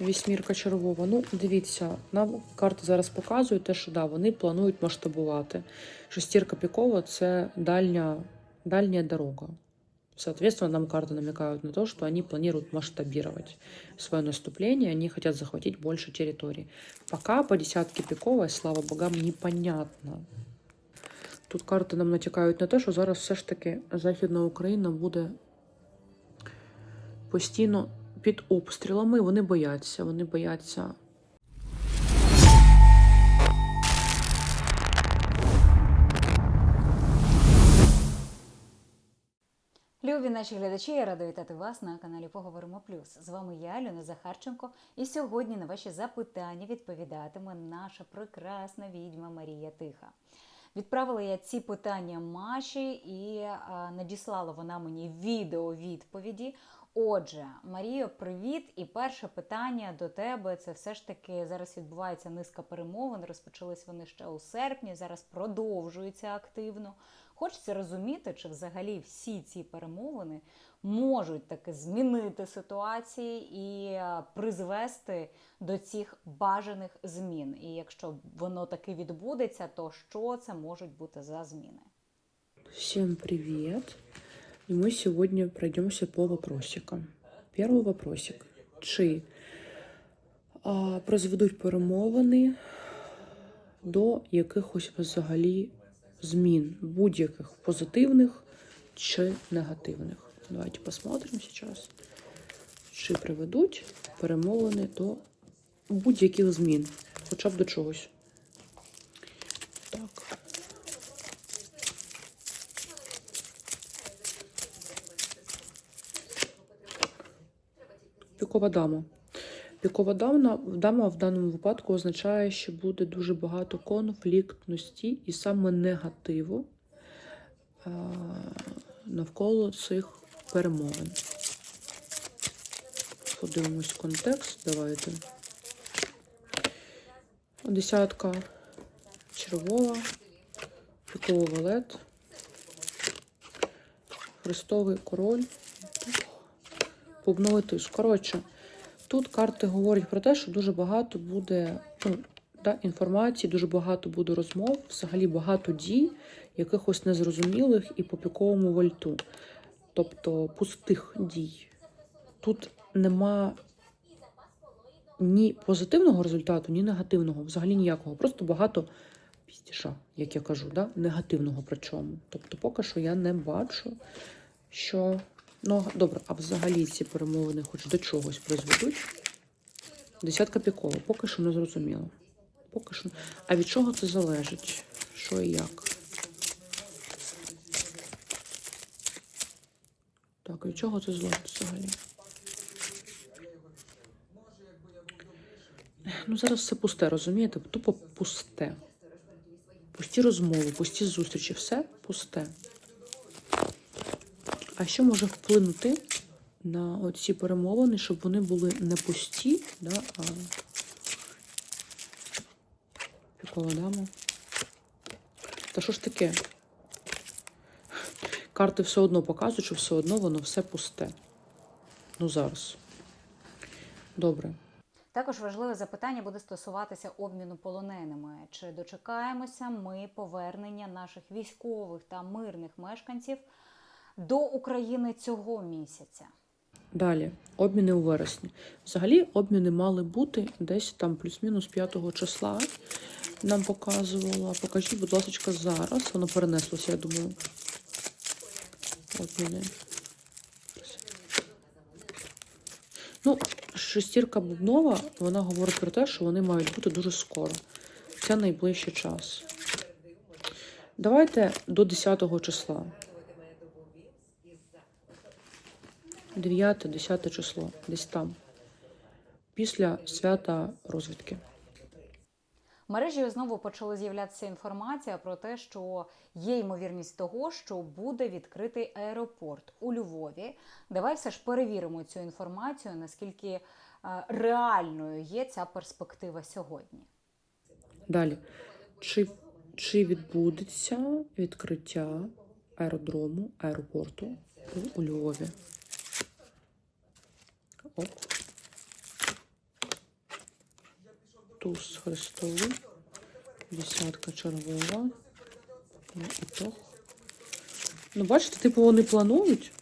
Вісьмірка червова. Ну, дивіться, нам карти зараз показують те, що да, вони планують масштабувати. Шестірка пікова це дальня, дальняя дорога. Соответственно, нам карты намекают на то, что они планируют масштабировать свое наступление, они хотят захватить больше территорий. Пока по десятке пиковой, слава богам, непонятно. Тут карти нам натякають на те, що зараз все ж таки Західна Україна буде постійно під обстрілами. Вони бояться, вони бояться Любі наші глядачі, я рада вітати вас на каналі Поговоримо Плюс. З вами я, Альона Захарченко, і сьогодні на ваші запитання відповідатиме наша прекрасна відьма Марія Тиха. Відправила я ці питання Маші і надіслала вона мені відео відповіді. Отже, Маріо, привіт! І перше питання до тебе це все ж таки зараз відбувається низка перемовин. Розпочались вони ще у серпні, зараз продовжуються активно. Хочеться розуміти, чи взагалі всі ці перемовини можуть таки змінити ситуації і е, призвести до цих бажаних змін. І якщо воно таки відбудеться, то що це можуть бути за зміни? Всем привет! И мы сегодня пройдемся по вопросикам. Первый вопросик. Чи а, призведуть перемовини до якихось взагалі змін, будь-яких позитивних чи негативних? Давайте посмотрим сейчас. Чи приведуть перемовини до будь-яких змін, хоча б до чогось. Так. Пікова дама. Пікова дама, дама в даному випадку означає, що буде дуже багато конфліктності і саме негативу а, навколо цих перемовин. Подивимось контекст. Давайте. Десятка червова, піковий валет, хрестовий король, бубновий туз. Коротше, тут карти говорять про те, що дуже багато буде ну, да, інформації, дуже багато буде розмов, взагалі багато дій, якихось незрозумілих і по піковому вольту. Тобто пустих дій. Тут нема ні позитивного результату, ні негативного, взагалі ніякого. Просто багато піздіша, як я кажу, да? негативного причому. Тобто, поки що я не бачу, що. Ну, добре, а взагалі ці перемовини хоч до чогось призведуть. Десятка пікова, поки що не зрозуміло. Поки що. А від чого це залежить? Що і як? Так, від чого це залежить взагалі? Ну, зараз все пусте, розумієте? Тупо пусте. Пусті розмови, пусті зустрічі, все пусте. А що може вплинути на оці перемовини, щоб вони були не пусті, да, а пікова? Та що ж таке? Карти все одно показують, що все одно воно все пусте. Ну зараз. Добре. Також важливе запитання буде стосуватися обміну полоненими. Чи дочекаємося ми повернення наших військових та мирних мешканців до України цього місяця? Далі, обміни у вересні. Взагалі, обміни мали бути десь там плюс-мінус 5 числа. Нам показувала. Покажіть, будь ласка, зараз. Воно перенеслося, я думаю. Обміни. Ну, шестірка бубнова, вона говорить про те, що вони мають бути дуже скоро. Це найближчий час. Давайте до 10 числа. 9-10 число, десь там. Після свята розвідки. В мережі знову почала з'являтися інформація про те, що є ймовірність того, що буде відкритий аеропорт у Львові. Давай все ж перевіримо цю інформацію, наскільки е, реальною є ця перспектива сьогодні. Далі. Чи, чи відбудеться відкриття аеродрому, аеропорту у Львові? Оп. туз хрестовий, десятка червова. Ну, ітог. Ну, бачите, типу, вони планують.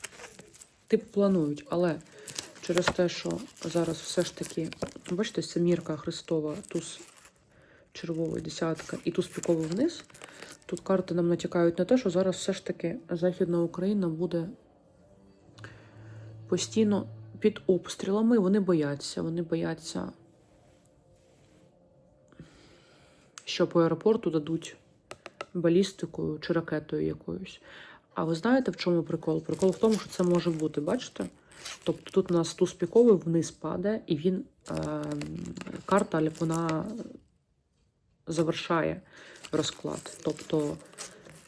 Типу, планують, але через те, що зараз все ж таки, бачите, семірка хрестова, туз червовий, десятка і туз піковий вниз. Тут карти нам натякають на те, що зараз все ж таки Західна Україна буде постійно під обстрілами. Вони бояться. Вони бояться, що по аеропорту дадуть балістикою чи ракетою якоюсь. А ви знаєте, в чому прикол? Прикол в тому, що це може бути, бачите? Тобто тут у нас туз піковий вниз падає, і він е, карта вона завершає розклад. Тобто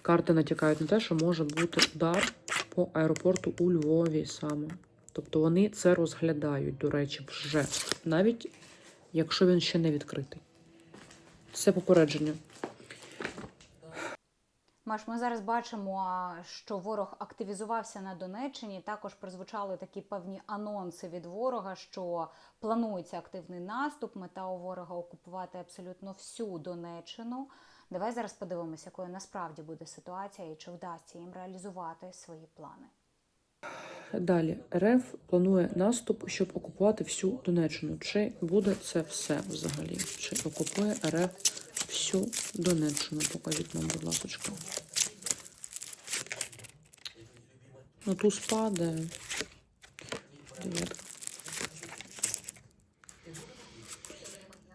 карти натякають на те, що може бути удар по аеропорту у Львові саме. Тобто вони це розглядають, до речі, вже, навіть якщо він ще не відкритий. Це попередження. Маш, ми зараз бачимо, що ворог активізувався на Донеччині. Також прозвучали такі певні анонси від ворога, що планується активний наступ. Мета у ворога окупувати абсолютно всю Донеччину. Давай зараз подивимося, якою насправді буде ситуація і чи вдасться їм реалізувати свої плани. Далі РФ планує наступ, щоб окупувати всю Донеччину. Чи буде це все взагалі? Чи окупує РФ всю Донеччину? Покажіть нам, будь ласка. Ну тут. Дев'ятка.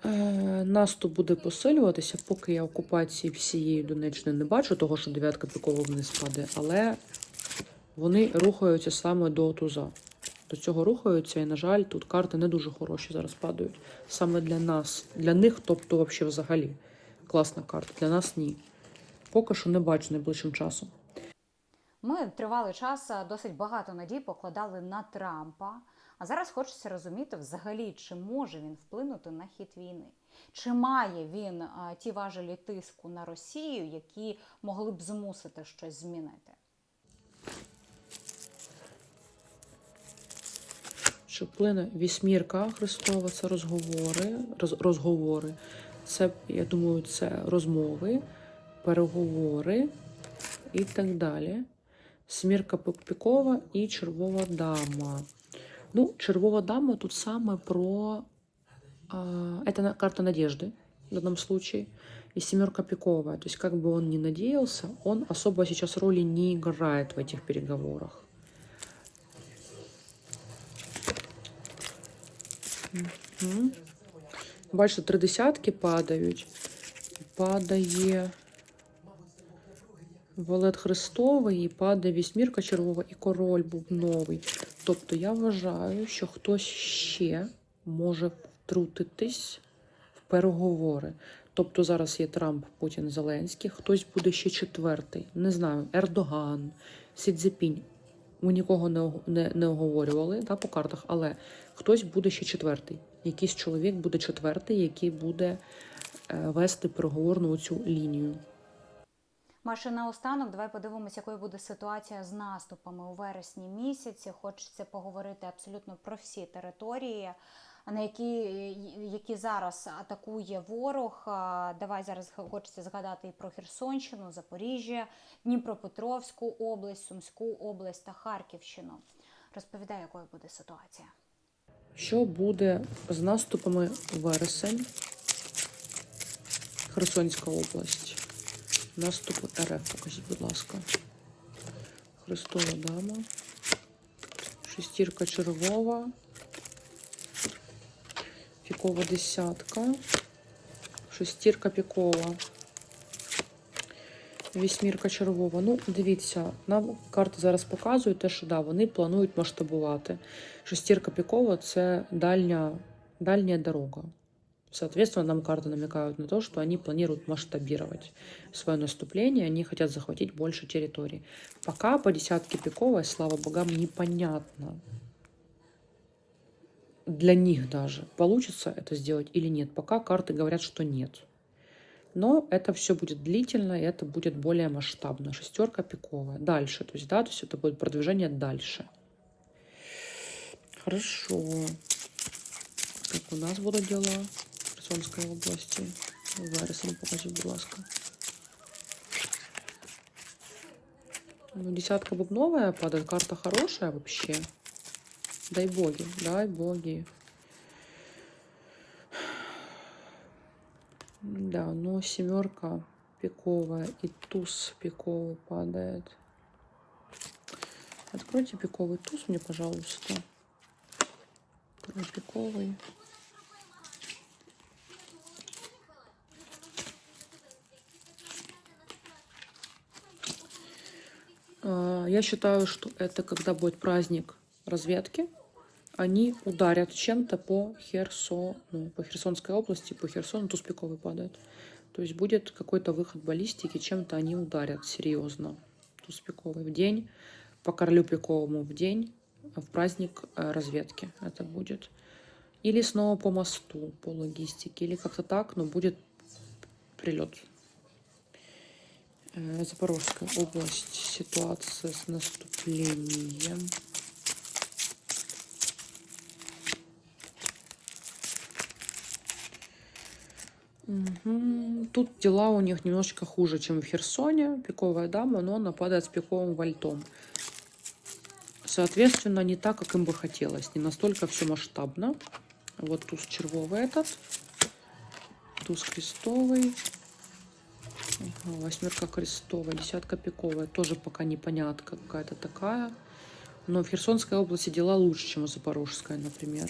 Е, Наступ буде посилюватися, поки я окупації всієї Донеччини не бачу, того, що дев'ятка піково вниз падає, але вони рухаються саме до туза. До цього рухаються, і, на жаль, тут карти не дуже хороші зараз падають. Саме для нас. Для них, тобто, взагалі. Класна карта. Для нас ні. Поки що не бачу найближчим часом. Ми тривалий час досить багато надій покладали на Трампа. А зараз хочеться розуміти взагалі, чи може він вплинути на хід війни, чи має він а, ті важелі тиску на Росію, які могли б змусити щось змінити. Що вплине вісьмірка Христова, це розговори. Роз, розговори. Це, я думаю, це розмови, переговори і так далі. Смірка пікова і червова дама. Ну, червова дама тут саме про... А, это на- карта надежды в данном случае. И семерка пиковая. То есть, как бы он ни надеялся, он особо сейчас роли не играет в этих переговорах. Мгм. Бачите, три десятки падають. Падає Валет Христовий, і падає вісьмірка червова і король бубновий. Тобто я вважаю, що хтось ще може втрутитись в переговори. Тобто зараз є Трамп, Путін, Зеленський, хтось буде ще четвертий. Не знаю, Ердоган, Сідзепінь. Ми нікого не, не, не оговорювали да, по картах, але хтось буде ще четвертий. Якийсь чоловік буде четвертий, який буде е, вести переговорну цю лінію. Маша, наостанок, давай подивимося, якою буде ситуація з наступами у вересні місяці. Хочеться поговорити абсолютно про всі території, на які, які зараз атакує ворог. Давай зараз хочеться згадати і про Херсонщину, Запоріжжя, Дніпропетровську область, Сумську область та Харківщину. Розповідай, якою буде ситуація. Що буде з наступами вересень? Херсонська область. Наступи РФ, покажіть, будь ласка. Христова дама. Шестірка червова. Пікова десятка. Шестірка пікова. Вісьмірка червова. Ну, дивіться, нам карти зараз показують те, що да, вони планують масштабувати. Шестірка пікова це дальня, дальняя дорога. Соответственно, нам карты намекают на то, что они планируют масштабировать свое наступление, они хотят захватить больше территорий. Пока по десятке пиковой, слава богам, непонятно для них даже, получится это сделать или нет. Пока карты говорят, что нет. Но это все будет длительно, и это будет более масштабно. Шестерка пиковая. Дальше, то есть, да, то есть это будет продвижение дальше. Хорошо. Как у нас будут дела? Херсонської області. Вересень покажіть, будь ласка. Ну, десятка бубновая падает, карта хорошая вообще. Дай боги, дай боги. Да, но семерка пиковая и туз пиковый падает. Откройте пиковый туз мне, пожалуйста. Открой пиковый. А, Я считаю, что это когда будет праздник разведки, они ударят чем-то по Херсону, по Херсонской области, по Херсону туз пиковый падает. То есть будет какой-то выход баллистики, чем-то они ударят серьезно. Туз пиковый в день, по королю пиковому в день, в праздник э, разведки это будет. Или снова по мосту, по логистике, или как-то так, но будет прилет. Э, Запорожская область, ситуация с наступлением. Тут дела у них немножечко хуже, чем в Херсоне. Пиковая дама, но она падает с пиковым вальтом. Соответственно, не так, как им бы хотелось. Не настолько все масштабно. Вот туз червовый этот. Туз крестовый. Восьмерка крестовая, десятка пиковая. Тоже пока непонятка какая-то такая. Но в Херсонской области дела лучше, чем в Запорожской, например.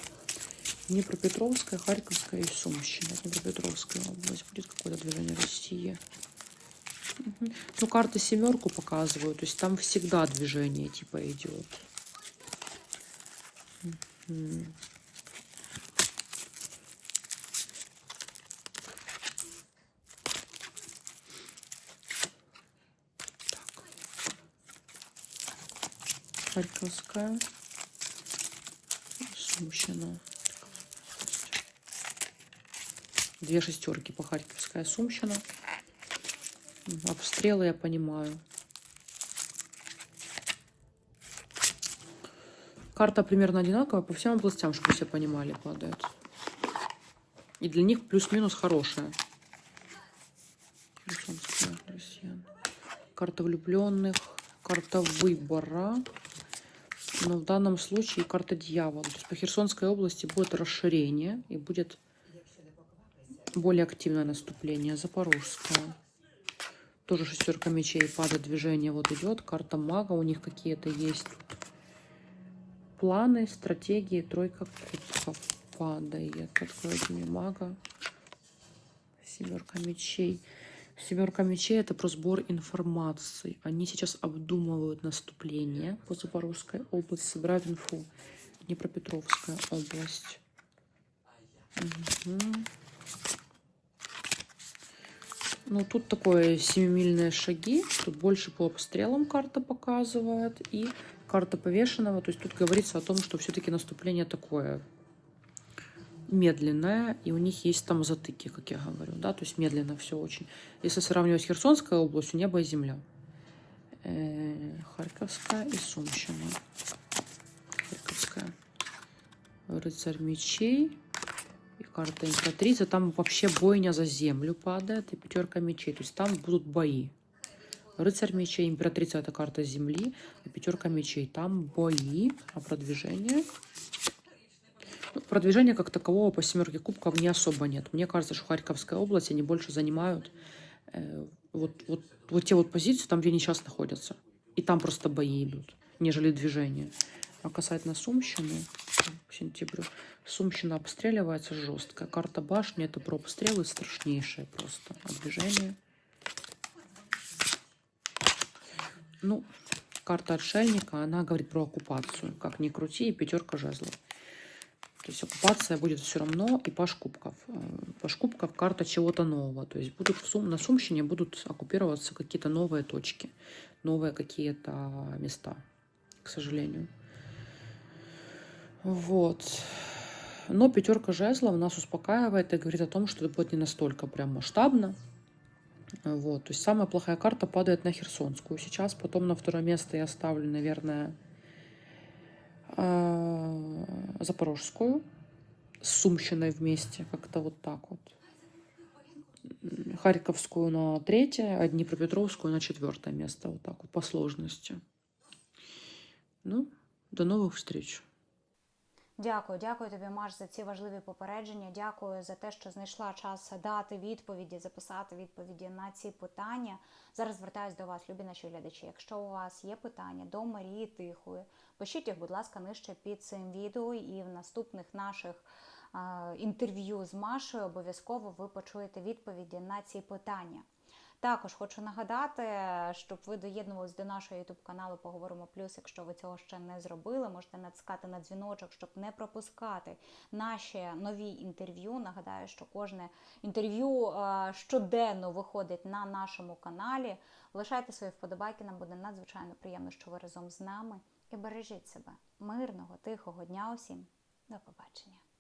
Днепропетровская, Харьковская и Сумщина. Днепропетровская область. Будет какое-то движение России. Мгм. Ну, карты семерку показывают. То есть там всегда движение типа идет. Харьковская. Сумщина. Две шестерки по Харьковская Сумщина. Обстрелы я понимаю. Карта примерно одинаковая по всем областям, чтобы все понимали, падает. И для них плюс-минус хорошая. Карта влюбленных, карта выбора. Но в данном случае карта дьявола. То есть по Херсонской области будет расширение и будет более активное наступление. Запорожская. Тоже шестерка мечей падает, движение вот идет. Карта мага у них какие-то есть. Планы, стратегии, тройка кубков падает. Откройте мага. Семерка мечей. Семерка мечей это про сбор информации. Они сейчас обдумывают наступление по Запорожской области, собирают инфу. Днепропетровская область. Мгм. Ну, тут такое семимильные шаги. Тут больше по обстрелам карта показывает. И карта повешенного. То есть тут говорится о том, что все-таки наступление такое медленное, и у них есть там затыки, как я говорю, да, то есть медленно все очень. Если сравнивать с Херсонской областью, небо и земля. Э, Харьковская и Сумщина. Харьковская. Рыцарь мечей карта императрица. Там вообще бойня за землю падает и пятерка мечей. То есть там будут бои. Рыцарь мечей, императрица это карта земли, и пятерка мечей. Там бои, а продвижение. Ну, Продвижения как такового по семерке кубков не особо нет. Мне кажется, что Харьковская область они больше занимают э, вот, вот, вот те вот позиции, там, где они сейчас находятся. И там просто бои идут, нежели движение. А касательно Сумщины, сентябрю, Сумщина обстреливается жестко. Карта башни это про обстрелы страшнейшие просто. Движение... Ну, карта отшельника, она говорит про оккупацию. Как ни крути, и пятерка жезлов. То есть оккупация будет все равно, и паш кубков. Э, Паш кубков карта чего-то нового. То есть будут в Сум, на Сумщине будут оккупироваться какие-то новые точки, новые какие-то места, к сожалению. Вот. Но пятерка жезлов нас успокаивает и говорит о том, что это будет не настолько прям масштабно. Вот. То есть самая плохая карта падает на Херсонскую сейчас. Потом на второе место я ставлю, наверное, а, Запорожскую. с Сумщиной вместе, как-то вот так вот. Харьковскую на третье, а Днепропетровскую на четвертое место, вот так вот, по сложности. Ну, до новых встреч. Дякую, дякую тобі, Маш, за ці важливі попередження. Дякую за те, що знайшла час дати відповіді, записати відповіді на ці питання. Зараз звертаюсь до вас, любі наші глядачі. Якщо у вас є питання до Марії Тихої, пишіть їх, будь ласка, нижче під цим відео, і в наступних наших інтерв'ю з Машею обов'язково ви почуєте відповіді на ці питання. Також хочу нагадати, щоб ви доєднувались до нашого youtube каналу Поговоримо Плюс. Якщо ви цього ще не зробили, можете натискати на дзвіночок, щоб не пропускати наші нові інтерв'ю. Нагадаю, що кожне інтерв'ю е, щоденно виходить на нашому каналі. Лишайте свої вподобайки, нам буде надзвичайно приємно, що ви разом з нами. І бережіть себе. Мирного, тихого дня усім. До побачення.